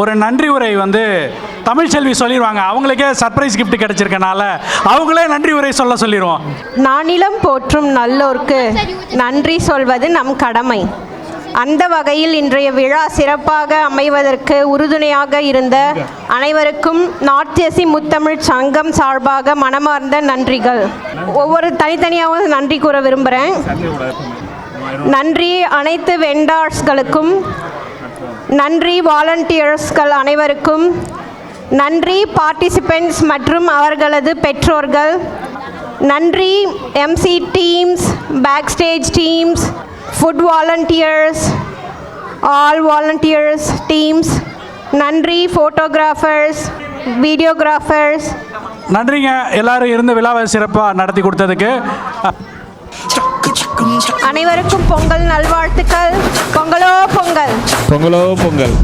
ஒரு நன்றி உரை வந்து தமிழ்ச்செல்வி சொல்லிடுவாங்க அவங்களுக்கே சர்ப்ரைஸ் கிஃப்ட் கிடைச்சிருக்கனால அவங்களே நன்றி உரை சொல்ல சொல்லிடுவோம் நானிலம் போற்றும் நல்லோர்க்கு நன்றி சொல்வது நம் கடமை. அந்த வகையில் இன்றைய விழா சிறப்பாக அமைவதற்கு உறுதுணையாக இருந்த அனைவருக்கும் நார்த்தியசி முத்தமிழ் சங்கம் சார்பாக மனமார்ந்த நன்றிகள். ஒவ்வொரு தனித்தனியாகவும் நன்றி கூற விரும்புகிறேன் நன்றி அனைத்து வெண்டார்ஸ்களுக்கும் நன்றி வாலண்டியர்ஸ்கள் அனைவருக்கும். நன்றி பார்ட்டிசிபெண்ட்ஸ் மற்றும் அவர்களது பெற்றோர்கள். நன்றி MC teams back stage teams food volunteers all volunteers teams நன்றி ஃபோட்டோகிராஃபர்ஸ் வீடியோகிராஃபர்ஸ் நன்றிங்க. எல்லாரும் இருந்து விழாவை சிறப்பாக நடத்தி கொடுத்ததுக்கு. அனைவருக்கும் பொங்கல் நல்வாழ்த்துக்கள். póngalo, póngalo.